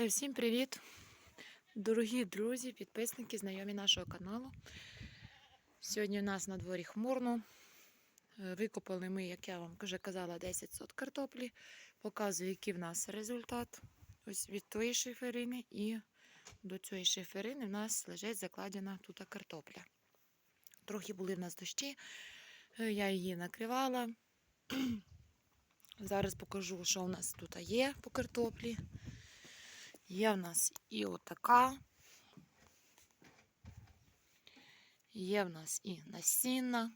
Е, Всім привіт, дорогі друзі, підписники, знайомі нашого каналу. Сьогодні у нас на дворі хмурно. Е, Викопали ми, як я вам вже казала, 10 сот картоплі. Показую, який в нас результат. Ось від тої шиферини і до цієї шиферини в нас лежить закладена тут картопля. Трохи були в нас дощі, е, я її накривала. Зараз покажу, що у нас тут є по картоплі. Є в нас і отака. Є в нас і насінна.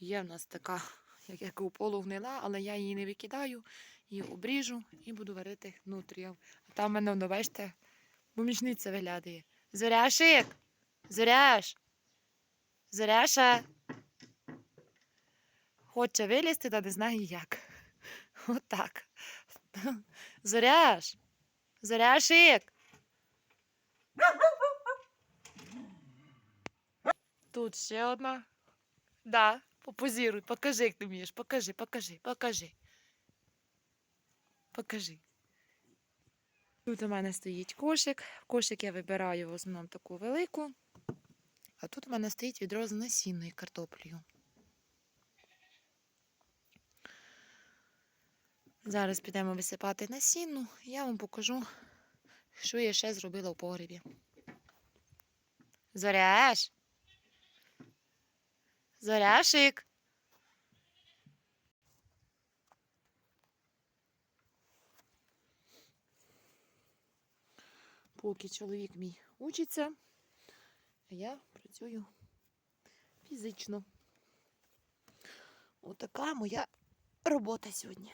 Є в нас така, як як у полу гнила, але я її не викидаю, її обріжу і буду варити нутріяв. А там в мене, воно, бачите, помічниця виглядає. Зоряшик! Зоряш! Зоряша! Хоче вилізти, та не знає як. Отак. Зоряш! Зоряшик! Тут ще одна. Да, попозіруй, покажи, як ти вмієш. Покажи, покажи, покажи. Покажи. Тут у мене стоїть кошик. Кошик я вибираю в основному таку велику. А тут у мене стоїть відро з насінною картоплею. Зараз підемо висипати насінну, і я вам покажу, що я ще зробила в погребі. Зоряш! Зоряшик! Поки чоловік мій учиться, я працюю фізично. Отака моя робота сьогодні.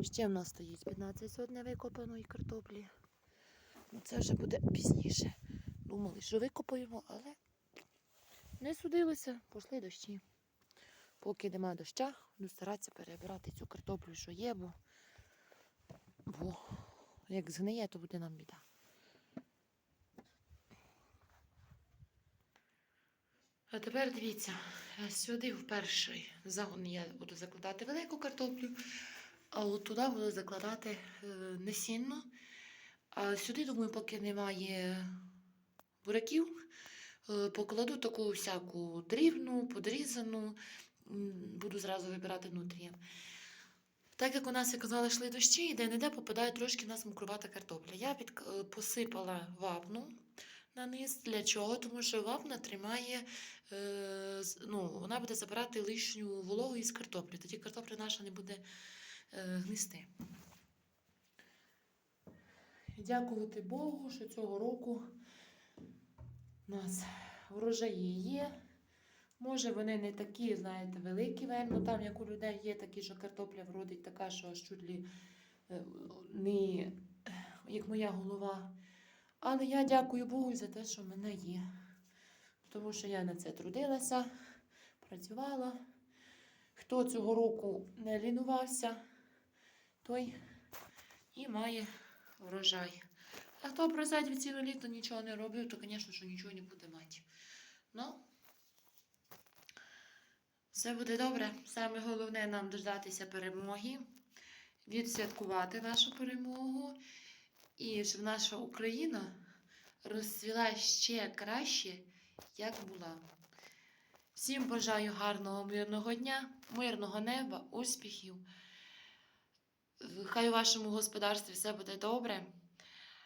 Ще в нас стоїть 15 сот невикопаної картоплі. Ну, це вже буде пізніше. Думали, що викопаємо, але не судилося, пішли дощі. Поки нема доща, буду старатися перебирати цю картоплю, що є, бо, бо як згниє, то буде нам біда. А тепер дивіться, сюди в перший загон я буду закладати велику картоплю, а от туди буду закладати е, насінну. А сюди, думаю, поки немає буряків, е, покладу таку всяку дрібну, подрізану, буду зразу вибирати нутрієм. Так як у нас, як казали, йшли дощі, і де-не-де попадає трошки в нас мокрувата картопля. Я під, е, посипала вапну на низ. Для чого? Тому що вапна тримає, е, ну, вона буде забирати лишню вологу із картоплі. Тоді картопля наша не буде гнисти. Дякувати Богу, що цього року у нас врожаї є. Може, вони не такі, знаєте, великі, вельми, там, як у людей є такі, що картопля вродить така, що аж чуть лі е, не як моя голова. Але я дякую Богу за те, що в мене є. Тому що я на це трудилася, працювала. Хто цього року не лінувався, той і має врожай. А хто просадив ціле літо нічого не робив, то, звісно, що нічого не буде мати. Ну, все буде добре. Саме головне нам дождатися перемоги, відсвяткувати нашу перемогу. І щоб наша Україна розцвіла ще краще, як була. Всім бажаю гарного мирного дня, мирного неба, успіхів. Хай у вашому господарстві все буде добре.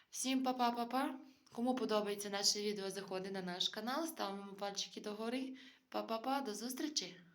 Всім па-па-па-па. Кому подобається наше відео, заходи на наш канал, ставимо пальчики догори. Па-па-па, до зустрічі!